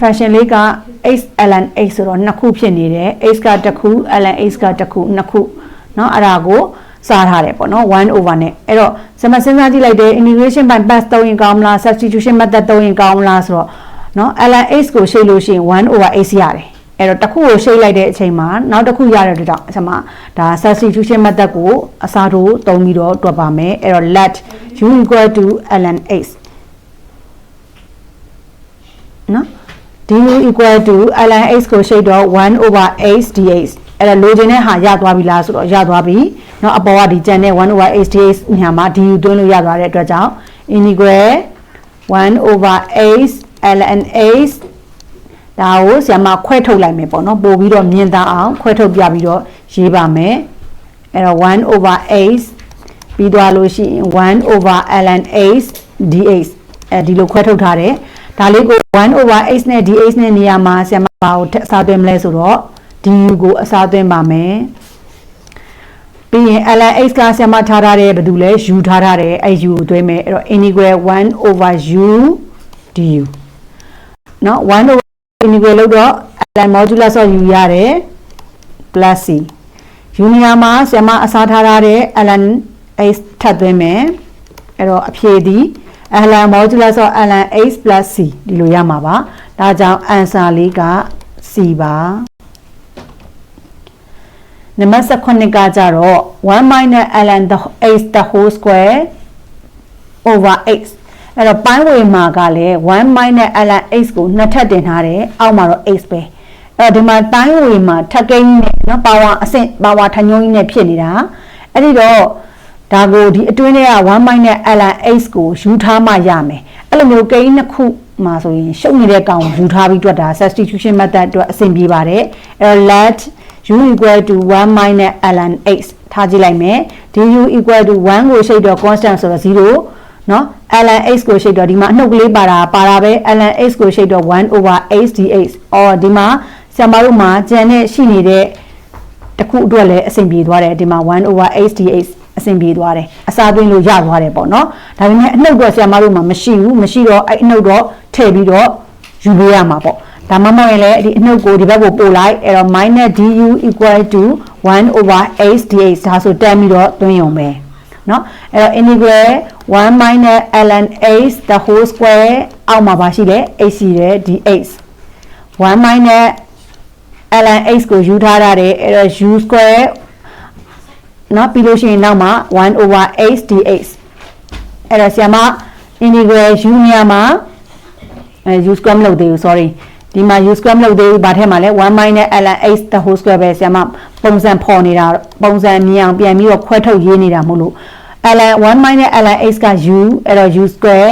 fashion လေးက x ln x ဆိုတော့နှစ်ခုဖြစ်နေတယ် x ကတစ်ခု ln x ကတစ်ခုနှစ်ခုเนาะအဲ့ဒါကိုစားထားတယ်ပေါ့နော်1 over နဲ့အဲ့တော့စမစဉ်းစားကြည့်လိုက်တယ် integration by pass သုံးရင်ကောင်းမလား substitution method သုံးရင်ကောင်းမလားဆိုတော့เนาะ ln x ကိုရှင်းလို့ရှိရင်1 over x ရတယ်အဲ့တော့တစ်ခုကိုရှင်းလိုက်တဲ့အချိန်မှာနောက်တစ်ခုရတဲ့အတွက်ကြောင့်အစမှာဒါ substitution method ကိုအစားထိုးသုံးပြီးတော့တွက်ပါမယ်အဲ့တော့ let u equal to ln x နော် du equal to ln x ကိုရှိတော့1 over x dx အဲ့ဒါလိုချင်တဲ့ဟာရသွားပြီလားဆိုတော့ရသွားပြီเนาะအပေါ်ကဒီကျန်တဲ့1 over x dx ညာမှာ du သွင်းလို့ရသွားတဲ့အတွက်ကြောင့် integral 1 over x ln x ဒါကိုဆရာမခွဲထုတ်လိုက်မယ်ပေါ့နော်ပို့ပြီးတော့မြင်သာအောင်ခွဲထုတ်ပြပြီးတော့ရေးပါမယ်အဲ့တော့1 over x ပြီးသွားလို့ရှိရင်1 over ln x dx အဲဒီလိုခွဲထုတ်ထားတယ်ဒါလေးကို 1 over x နဲ့ dx နဲ့နေရာမှာဆရာမဘာကိုအစားသွင်းမလဲဆိုတော့ du ကိုအစားသွင်းပါမယ်ပြီးရင် ln x ကဆရာမထားထားတဲ့ဘာလို့လဲ u ထားထားတယ်အဲ u ကိုသွင်းမယ်အဲ့တော့ integral 1 over u du เนาะ1 over integral လို့တော့ ln modulus of u ရတယ် plus c u နေရာမှာဆရာမအစားထားထားတဲ့ ln x ထပ်သွင်းမယ်အဲ့တော့အဖြေသည် ln modulus of ln x plus c ဒီလိုရမှာပါဒါကြောင့် answer လေးက c ပါနံပါတ်18ကကြတော့1 minus ln the x the whole square over x အဲ့တော့ပိုင်းဝေမှာကလည်း1 minus ln x ကိုနှစ်ထပ်တင်ထားတယ်အောက်မှာတော့ x ပဲအဲ့တော့ဒီမှာပိုင်းဝေမှာထပ်ကိန်းနဲ့เนาะပါဝါအဆင့်ပါဝါထညုံးကြီးနဲ့ဖြစ်နေတာအဲ့ဒီတော့ ဒါကိုဒီအတွင်းထဲက1 minus နဲ့ ln x ကိုယူထားမှရမယ်အဲ့လိုမျိုးကိန်းနှစ်ခုမှာဆိုရင်ရှုပ်နေတဲ့ကောင်ယူထားပြီးတွက်တာ substitution method အတွက်အဆင်ပြေပါတယ်အဲ့တော့ let u equal to 1 minus ln x ထားကြည့်လိုက်မယ်ဒီ u equal to 1ကိုရှိတော့ constant ဆိုတော့0နော် ln x ကိုရှိတော့ဒီမှာအနှုတ်ကလေးပါတာပါတာပဲ ln x ကိုရှိတော့1 over h dx အော်ဒီမှာဆရာမတို့မှာကျန်တဲ့ရှိနေတဲ့တခုအတွက်လည်းအဆင်ပြေသွားတယ်ဒီမှာ1 over h dx ဆင်ပြေသွားတယ်အစားသွင်းလို့ရသွားတယ်ပေါ့နော်ဒါပေမဲ့အနှုတ်တော့ဆရာမတို့မှာမရှိဘူးမရှိတော့အဲ့အနှုတ်တော့ထည့်ပြီးတော့ယူလို့ရမှာပေါ့ဒါမှမဟုတ်ရင်လည်းဒီအနှုတ်ကိုဒီဘက်ကိုပို့လိုက်အဲ့တော့ minus du equal to 1 over x dx ဒါဆိုတက်ပြီးတော့သွင်းရုံပဲเนาะအဲ့တော့ integral 1 minus ln x the whole square အောက်မှာပါရှိတယ် x ရှိတယ် dx 1 minus ln x ကိုယူထားရတယ်အဲ့တော့ u square နော်ပြီးလို့ရှိရင်နောက်မှာ1 over h dx အဲ့တော့ဆရာမ integral u ညမှာအဲ u square မလုပ်သေးဘူး sorry ဒီမှာ u square မလုပ်သေးဘူးဘာထဲမှာလဲ1 minus ln h the whole square ပဲဆရာမပုံစံဖော်နေတာပုံစံမြင်အောင်ပြန်ပြီးတော့ခွဲထုတ်ရေးနေတာမဟုတ်လို့ ln 1 minus ln h က u အဲ့တော့ u square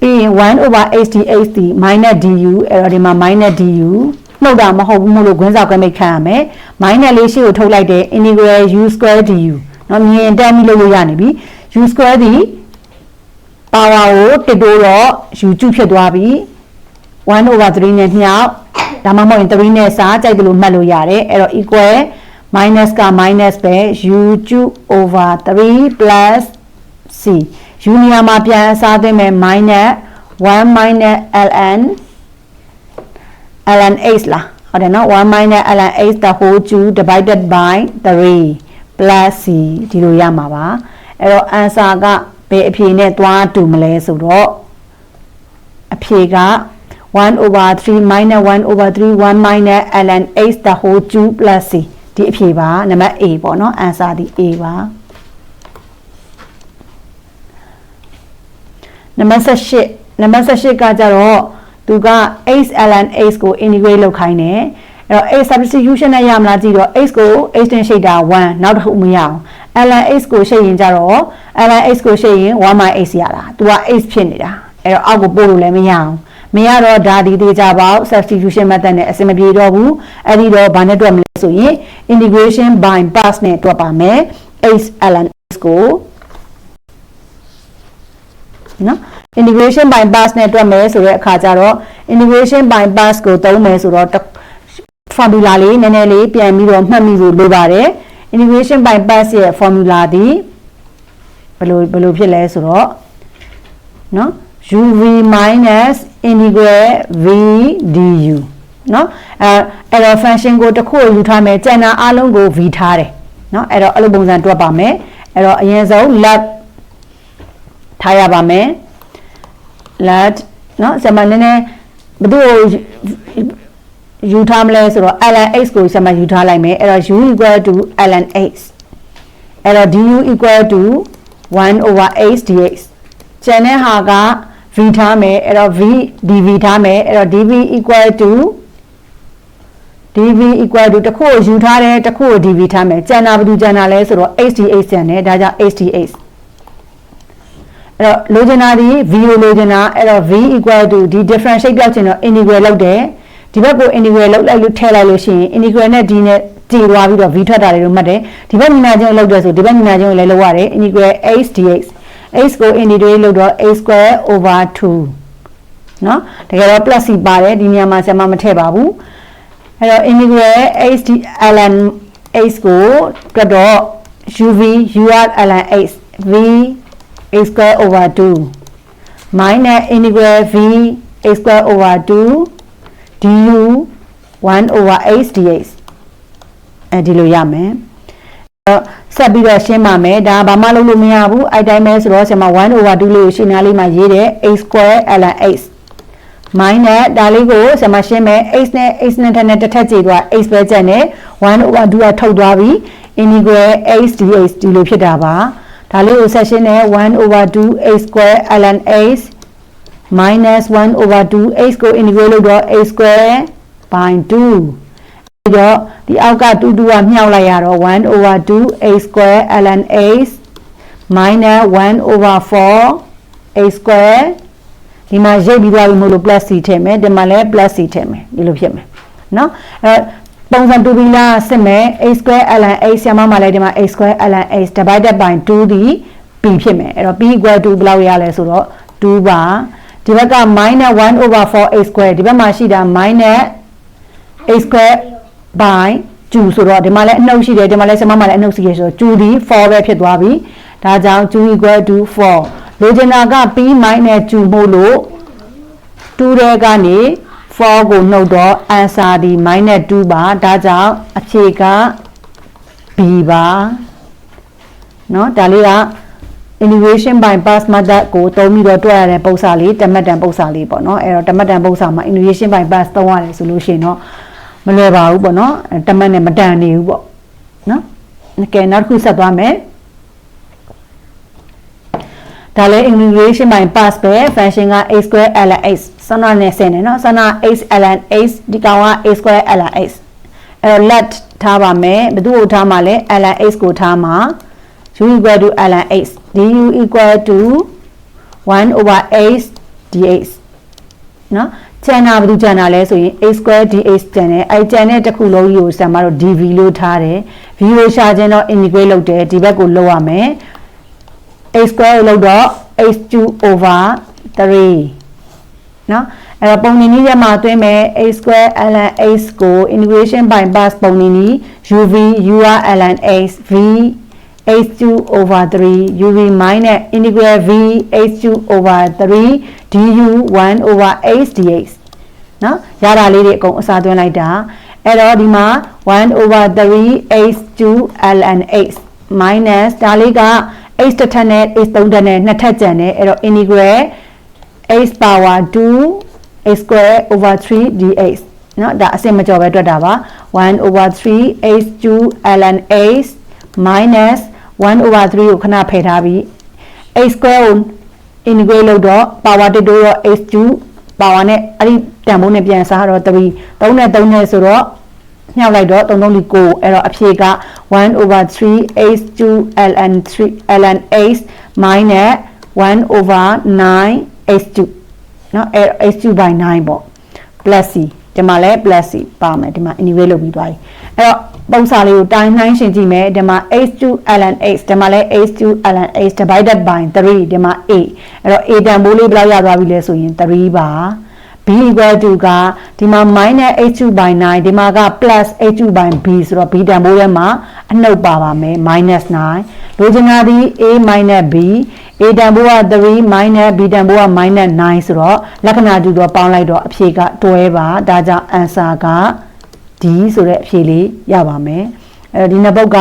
ပြီးရင်1 over h dx ဒီ minus du အဲ့တော့ဒီမှာ minus du နှုတ်တာမဟုတ်ဘူးမလို့ခွင်းစာခွဲမိတ်ခံရမယ် minus လေးရှိကိုထုတ်လိုက်တဲ့ integral u square du เนาะမြင်တမ်းပြီးလို့ရနေပြီ u square ဒီ power ကိုတစ်တိုးတော့ u ကျဖြစ်သွားပြီ1 over 3နဲ့မြောက်ဒါမှမဟုတ်ရင်3နဲ့စားကြိုက်တယ်လို့မှတ်လို့ရတယ်အဲ့တော့ equal minus က minus ပဲ u ကျ over 3 plus c u နေရာမှာပြန်အစားသွင်းမယ် minus 1 minus ln ln x လားဟုတ်တယ်နော်1 minus ln x the whole 2 divided by 3 plus c ဒီလိုရမှာပါအဲ့တော့ answer ကဘယ်အဖြေနဲ့သွားတူမလဲဆိုတော့အဖြေက1 over 3 minus 1 over 3 1 minus ln x the whole 2 plus c ဒီအဖြေပါနံပါတ် A ပေါ့နော် answer ဒီ A ပါနံပါတ်78နံပါတ်78ကကြတော့ သူက x ln x ကို integrate လုပ်ခိုင်းတယ်အဲ့တော့ x substitution နဲ့ရမလားကြည့်တော့ x ကို x တင်ရှိတာ1နောက်တစ်ခုမရအောင် ln x ကိုရှိရင်ကြတော့ ln x ကိုရှိရင်1 x ရတာသူက x ဖြစ်နေတာအဲ့တော့အောက်ကိုပို့လို့လည်းမရအောင်မရတော့ဒါဒီသေးကြပေါ့ substitution method နဲ့အဆင်မပြေတော့ဘူးအဲ့ဒီတော့ဘာနဲ့တွက်မလဲဆိုရင် integration by pass နဲ့တွက်ပါမယ် x ln x ကိုနော် integration by pass နဲ့တွက်မယ်ဆိုတဲ့အခါကျတော့ integration by pass ကိုသုံးမယ်ဆိုတော့ formula လေးနည်းနည်းလေးပြန်ပြီးတော့မှတ်မိဖို့လိုပါတယ် integration by pass ရဲ့ formula ဒီဘယ်လိုဘယ်လိုဖြစ်လဲဆိုတော့နော် uv minus integral v du เนาะအဲအဲ့တော့ function ကိုတစ်ခုကိုယူထားမယ်ကျန်တာအလုံးကို v ထားတယ်เนาะအဲ့တော့အဲ့လိုပုံစံတွက်ပါမယ်အဲ့တော့အရင်ဆုံး let ထားရပါမယ် လာနော်ဆရာမနည်းနည်းဘသူ့ကိုယူထားမလဲဆိုတော့ ln x ကိုဆရာမယူထားလိုက်မယ်အဲ့တော့ u equal to ln x အဲ့တော့ du equal to 1 over x dx ကျန်တဲ့ဟာက v ထားမယ်အဲ့တော့ v dv ထားမယ်အဲ့တော့ dv equal to dv equal to တခုကိုယူထားတယ်တခုကို dv ထားမယ်ကျန်တာဘယ်သူကျန်တာလဲဆိုတော့ x dx ကျန်တယ်ဒါကြောင့် x dx အဲ့တော့လိုချင်တာဒီ v ကိုလိုချင်တာအဲ့တော့ v equal to ဒီ differentiate ပြောက်ချင်တော့ integral လုပ်တယ်ဒီဘက်ကို integral လုပ်လိုက်လို့ထည့်လိုက်လို့ရှိရင် integral နဲ့ d နဲ့တည်သွားပြီးတော့ v ထွက်တာတွေလို့မှတ်တယ်ဒီဘက်ညီနာချင်းလုပ်တယ်ဆိုဒီဘက်ညီနာချင်းကိုလည်းလုပ်ရတယ် integral h dx h ကို integrate လုပ်တော့ a square over 2เนาะတကယ်တော့ plus c ပါတယ်ဒီနေရာမှာဆရာမမထည့်ပါဘူးအဲ့တော့ integral h d ln h ကိုတွက်တော့ uv ur ln h v a square over 2 minus integral v a square over 2 du 1 over h dx အဲဒီလိုရမယ်တော့ဆက်ပြီးတော့ရှင်းပါမယ်ဒါဘာမှလုပ်လို့မရဘူးအဲ့တိုင်းပဲဆိုတော့ဆရာမ1 over 2လေးကိုရှင်းနားလေးမှာရေးတယ် a square ln x minus ဒါလေးကိုဆရာမရှင်းမယ် x နဲ့ x နဲ့ထက်နဲ့တစ်ထပ်ကြည့်သွား x ပဲကျန်တယ်1 over 2ကထုတ်သွားပြီ integral x dx ဒီလိုဖြစ်တာပါ ဒါလေးကိုဆက်ရှင်းတယ်1 over 2 x square ln x minus 1 over 2 x ကို integrate လုပ်တော့ x square by 2ပြီးတော့ဒီအောက်က2 2ကမြှောက်လိုက်ရတော့1 over 2 x square ln x minus 1 over 4 x square ဒီမှာရိပ်ပြီးသွားပြီမို့လို့ plus c ထည့်မယ်ဒီမှာလည်း plus c ထည့်မယ်ဒီလိုဖြစ်မယ်เนาะအဲ ပုံစံတူပြီးလားစစ်မယ် a square ln a ဆရာမမလည်းဒီမှာ a square ln a divided by 2ဒီ b ဖြစ်မယ်အဲ့တော့ b equal to ဘယ်လောက်ရလဲဆိုတော့2ပါဒီဘက်က minus 1 over 4 a square ဒီဘက်မှာရှိတာ minus a square by 2ဆိုတော့ဒီမှာလည်းအနှုတ်ရှိတယ်ဒီမှာလည်းဆရာမမလည်းအနှုတ်ရှိရဆိုတော့2ဒီ4ပဲဖြစ်သွားပြီဒါကြောင့် 2 equal to 4လိုချင်တာက p minus 2မို့လို့2တဲ့ကနေ 4ကိုနှုတ်တော့ answer ဒီ minus 2ပါဒါကြောင့်အဖြေက b ပါเนาะဒါလေးက integration by pass method ကိုသုံးပြီးတော့တွက်ရတဲ့ပုံစံလေးတမတ်တန်ပုံစံလေးပေါ့เนาะအဲ့တော့တမတ်တန်ပုံစံမှာ integration by pass သုံးရတယ်ဆိုလို့ရှိရင်တော့မလွယ်ပါဘူးပေါ့เนาะတမတ်နဲ့မတန်နေဘူးပေါ့เนาะကဲနောက်တစ်ခုဆက်သွားမယ် ဒါလည်း integration by pass ပဲ function က a square ln x ဆန္ဒနဲ့ဆင်းတယ်နော်ဆန္ဒ x ln x ဒီကောင်က a square ln x အဲ let ထားပါမယ်ဘယ်သူ့ကိုထားမှာလဲ ln x ကိုထားမှာ u equal to ln x du equal to 1 over h dx နော်ကျန်တာဘယ်သူကျန်တာလဲဆိုရင် a square dx ကျန်တယ်အဲကျန်တဲ့တစ်ခုလုံးကြီးကိုဆံမတော့ dv လို့ထားတယ် v ကိုရှာခြင်းတော့ integrate လုပ်တယ်ဒီဘက်ကိုလောက်ရမယ် a square ကိုလုပ်တော့ h2 over 3เนาะအဲ့တော့ပုံနေနည်းထဲမှာသွင်းမယ် a square ln x ကို integration by pass ပုံနေနည်း uv ur ln x v h2 over 3 uv minus integral v h2 over 3 du 1 over h dx เนาะရတာလေးတွေအကုန်အစားသွင်းလိုက်တာအဲ့တော့ဒီမှာ1 over 3 h2 ln x minus ဒါလေးက h တစ်ထပ်နဲ့ h သုံးထပ်နဲ့နှစ်ထပ်ကျန်တယ်အဲ့တော့ integral h power 2 h square over 3 dx เนาะဒါအစစ်မကြော်ပဲတွက်တာပါ1 over 3 h2 ln x minus 1 over 3ကိုခဏဖယ်ထားပြီး x square ကို integrate လုပ်တော့ power 1တိုးတော့ h2 power နဲ့အဲ့ဒီတန်ဖိုးနဲ့ပြန်စားတော့3 3နဲ့3နဲ့ဆိုတော့ ညှောက်လိုက်တော့3 3 9အဲ့တော့အဖြေက1 over 3 h2 ln 3 ln x minus 1 over 9 h2 เนาะအဲ့ h2 by 9ပေါ့ plus c ဒီမှာလဲ plus c ပါမယ်ဒီမှာ integrate လုပ်ပြီးသွားပြီအဲ့တော့ပုံစံလေးကိုတိုင်းနှိုင်းရှင်းကြည့်မယ်ဒီမှာ h2 ln x ဒီမှာလဲ h2 ln x divided by 3ဒီမှာ a အဲ့တော့ a တန်ဖိုးလေးဘယ်လောက်ရသွားပြီလဲဆိုရင်3ပါ b equal to ကဒီမှာ minus h2 by 9ဒီမှာက plus h2 by b ဆိုတော့ b တန်ဖိုးထဲမှာအနှုတ်ပါပါမယ် minus 9လိုချင်တာဒီ a minus b a တန်ဖိုးက3 minus b တန်ဖိုးက minus 9ဆိုတော့လက္ခဏာတူတော့ပေါင်းလိုက်တော့အဖြေကတွဲပါဒါကြောင့် answer က D ဆိုတဲ့အဖြေလေးရပါမယ်အဲဒီနှစ်ပုတ်က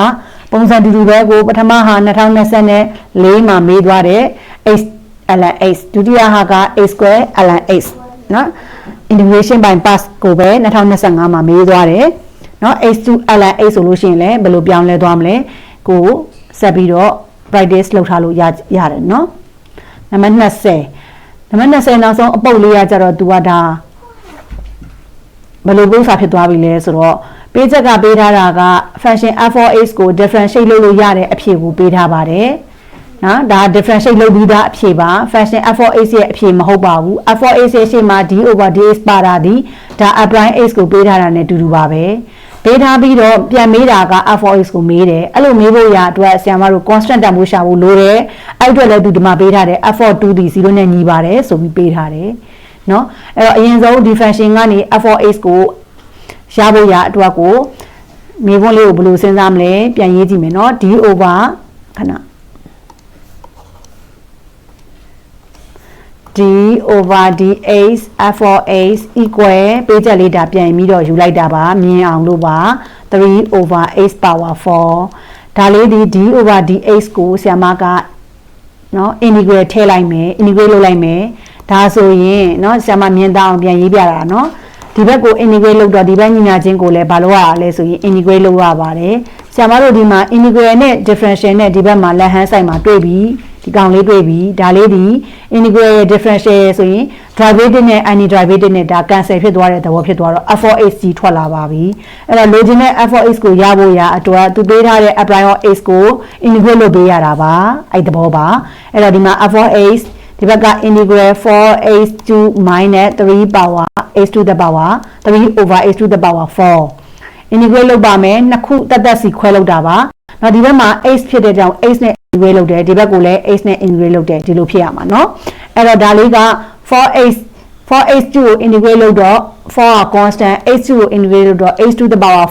ပုံစံတူတူပဲကိုပထမဟာ2024မှာမေးသွားတဲ့ h ln h ဒုတိယဟာက a square ln h နော် integration by pass ကိုပဲ2025မှာမေးသွားတယ်နော် h2 ln h ဆိုလို့ရှိရင်လည်းဘယ်လိုပြောင်းလဲသွားမလဲကိုဆက်ပြီးတော့ practice လုပ်ထားလို့ရရတယ်နော်နံပါတ်20နံပါတ်20နောက်ဆုံးအပုတ်လေးရကြတော့ तू ကဒါဘယ်လိုပုံစံဖြစ်သွားပြီလဲဆိုတော့ပေးချက်ကပေးထားတာက function f4h ကို differentiate လုပ်လို့ရတဲ့အဖြစ်ကိုပေးထားပါတယ် နော်ဒါ differentiate လုပ်ပြီးသားအဖြေပါ fraction f4h ရဲ့အဖြေမဟုတ်ပါဘူး f4h ရဲ့ရှေ့မှာ d over dx ပါတာဒီဒါ prime h ကိုပေးထားတာ ਨੇ တူတူပါပဲပေးထားပြီးတော့ပြန်မေးတာက f4h ကိုမေးတယ်အဲ့လိုမေးဖို့ရအတွက်ဆရာမတို့ constant တန်ဖိုးရှာဖို့လိုတယ်အဲ့အတွက်လည်းသူဒီမှာပေးထားတယ် f4 2ဒီ0နဲ့ညီပါတယ်ဆိုပြီးပေးထားတယ်နော်အဲ့တော့အရင်ဆုံး differentiation ကနေ f4h ကိုရဖို့ရအတွက်ကိုမေးဖို့လေးကိုဘယ်လိုစဉ်းစားမလဲပြန်ရေးကြည့်မယ်နော် d over ခဏ d over dh f of h equal ပေးချက်လေးဒါပြန်ပြီးတော့ယူလိုက်တာပါမြင်အောင်လို့ပါ3 over h power 4ဒါလေးဒီ d over dh ကိုဆရာမကနော် integral ထည့်လိုက်မယ် integrate လုပ်လိုက်မယ်ဒါဆိုရင်နော်ဆရာမမြင်သားအောင်ပြန်ရေးပြတာနော်ဒီဘက်ကို integrate လုပ်တော့ဒီဘက်ညီညာချင်းကိုလည်းဘာလို့ရလဲဆိုရင် integrate လုပ်ရပါတယ်ဆရာမတို့ဒီမှာ integral နဲ့ differential နဲ့ဒီဘက်မှာ left hand side မှာတွေ့ပြီး ဒီကောင်လေးတွေ့ပြီဒါလေးဒီ integral ရဲ့ differential ဆိုရင် derivative နဲ့ antiderivative နဲ့ဒါ cancel ဖြစ်သွားတဲ့သဘောဖြစ်သွားတော့ f4x ကြီးထွက်လာပါပြီအဲ့တော့လိုချင်တဲ့ f4x ကိုရဖို့ရအတွက်သူပေးထားတဲ့ apply of x ကို integrate လုပ်ပေးရတာပါအဲ့သဘောပါအဲ့တော့ဒီမှာ f4x ဒီဘက်က integral 4x to minus 3 power x to the power 3 over x to the power 4 integrate လုပ်ပါမယ်နှစ်ခုတက်တက်စီခွဲလုပ်တာပါနော်ဒီဘက်မှာ x ဖြစ်တဲ့ကြောင့် x နဲ့ integrate လုပ်တယ်ဒီဘက်ကိုလည်း x နဲ့ integrate လုပ်တယ်ဒီလိုဖြစ်ရမှာเนาะအဲ့တော့ဒါလေးက 4x 4h2 ကို integrate လုပ်တော့4က constant h2 ကို integrate လုပ်တော့h to the power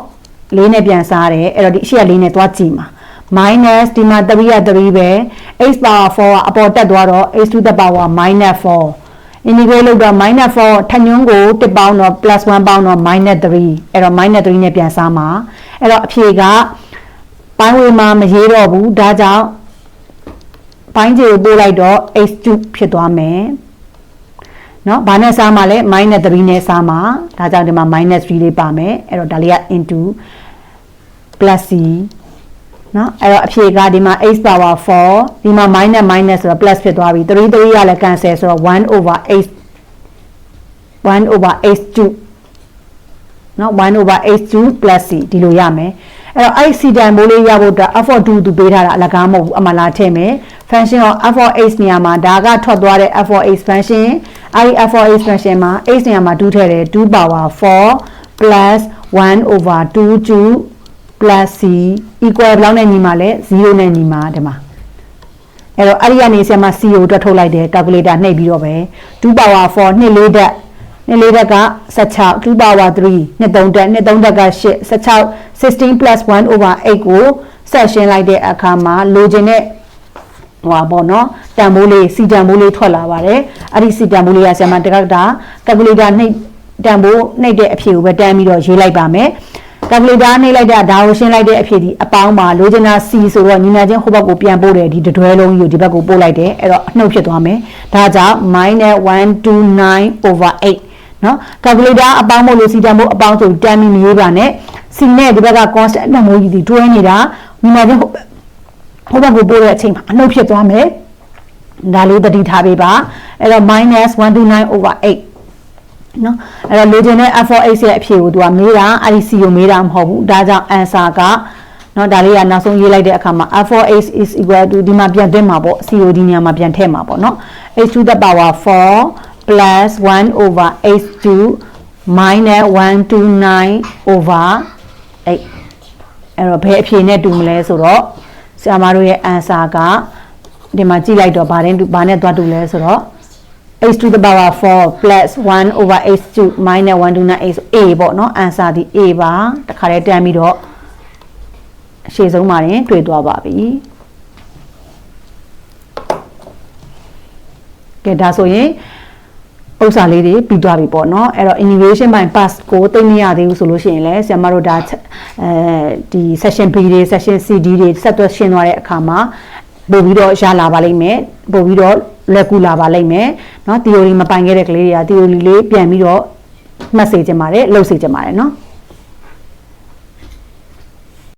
4လေးနဲ့ပြန်စားတယ်အဲ့တော့ဒီအရှိကလေးနဲ့သွားကြည့်မှာ minus ဒီမှာ3ရ3ပဲ h power 4ကအပေါ်တက်သွားတော့ h to the power minus 4 integrate လုပ်တော့ minus 4ထညွန်းကို1ပေါင်းတော့ plus 1ပေါင်းတော့ minus 3အဲ့တော့ minus 3နဲ့ပြန်စားမှာအဲ့တော့အဖြေက ပိုင်းဝေမှာမရေးတော့ဘူးဒါကြောင့်ပိုင်းခြေကိုပို့လိုက်တော့ h2 ဖြစ်သွားမယ်နော်ဘာနဲ့စားမှာလဲ minus 3နဲ့စားမှာဒါကြောင့်ဒီမှာ minus 3လေးပါမယ်အဲ့တော့ဒါလေးက into plus c နော်အဲ့တော့အဖြေကဒီမှာ x power 4ဒီမှာ minus minus ဆိုတော့ plus ဖြစ်သွားပြီ3 3ရလဲ cancel ဆိုတော့1 over x 1 over x2 နော်1 over h2 plus c ဒီလိုရမယ် အဲ့တော့အဲ့ c တန်မိုးလေးရဖို့အတွက် f of 2သူပေးထားတာအလကားမဟုတ်ဘူးအမှလာထည့်မယ် function of f of h နေရာမှာဒါကထွက်သွားတဲ့ f of h function အဲ့ဒီ f of h function မှာ h နေရာမှာ2ထည့်တယ်2 power 4 plus 1 over 2 2 plus c equal ဘယ်လောက်နဲ့ညီမှာလဲ0နဲ့ညီမှာဒီမှာအဲ့တော့အဲ့ဒီကနေဆရာမ c ကိုတွက်ထုတ်လိုက်တယ် calculator နှိပ်ပြီးတော့ပဲ2 power 4နှစ်လေးတက် နှစ်လေးတက်က16 2 power 3နှစ်3တက်နှစ်3တက်က8 16 16 plus 1 over 8ကိုဆက်ရှင်းလိုက်တဲ့အခါမှာလိုချင်တဲ့ဟိုပါပေါ့နော်တန်ဖိုးလေးစီတန်ဖိုးလေးထွက်လာပါတယ်အဲ့ဒီစီတန်ဖိုးလေးကဆရာမတက္ကတာ calculator နှိပ်တန်ဖိုးနှိပ်တဲ့အဖြေကိုပဲတန်းပြီးတော့ရေးလိုက်ပါမယ်ကယ်လ်ကူလေတာနှိပ်လိုက်တာဒါကိုရှင်းလိုက်တဲ့အဖြစ်ဒီအပေါင်းမှာလိုချင်တာ C ဆိုတော့ညီမချင်းဟိုဘက်ကိုပြန်ပို့တယ်ဒီတတွဲလုံးကြီးကိုဒီဘက်ကိုပို့လိုက်တယ်အဲ့တော့အနှုတ်ဖြစ်သွားမယ်ဒါကြောင့် -129 over 8 နော်ကာကူလေတာအပေါင်းမို့လို့စီတန်မို့အပေါင်းဆိုတန်းပြီးမရေးပါနဲ့စီနဲ့ဒီဘက်က constant တန်မိုးကြီးဒီတွဲနေတာမြန်မာပြည်ဟိုဘက်ကိုပို့တဲ့အချိန်မှာအနှုတ်ဖြစ်သွားမယ်ဒါလေးတတိထားပေးပါအဲ့တော့ -129 over 8နော်အဲ့တော့လိုချင်တဲ့ F4H ရဲ့အဖြေကိုသူကမေးတာအဲ့ဒီ C ကိုမေးတာမဟုတ်ဘူးဒါကြောင့် answer ကနော်ဒါလေးကနောက်ဆုံးရေးလိုက်တဲ့အခါမှာ F4H is equal to ဒီမှာပြန်သွင်းမှာပေါ့ C ကိုဒီနေရာမှာပြန်ထည့်မှာပေါ့နော် H to the power 4 plus 1 over h2 minus 129 over 8အဲ့တော့ဘယ်အဖြေနဲ့တူမလဲဆိုတော့ဆရာမတို့ရဲ့ answer ကဒီမှာကြည့်လိုက်တော့ဗာတဲ့ဗာနဲ့သွားတူလဲဆိုတော့ h to the power 4 plus 1 over h2 minus 1 to 9 h a ပေါ့เนาะ answer ဒီ a ပါတခါတည်းတန်းပြီးတော့ အရှိဆုံးမှာရင်တွေ့သွားပါပြီကဲဒါဆိုရင် ဥစ္စာလေးတွေပြီးသွားပြီပေါ့နော်အဲ့တော့ innovation by pass ကိုသိမရသေးဘူးဆိုလို့ရှိရင်လည်းဆရာမတို့ဒါအဲဒီ session B တွေ session CD တွေဆက်သွယ်ရှင်းသွားတဲ့အခါမှာပို့ပြီးတော့ရလာပါလိမ့်မယ်ပို့ပြီးတော့လွယ်ကူလာပါလိမ့်မယ်เนาะ theory မပိုင်ခဲ့တဲ့ကလေးတွေက theory လေးပြန်ပြီးတော့မှတ်စေချင်ပါတယ်လှုပ်စေချင်ပါတယ်เนาะ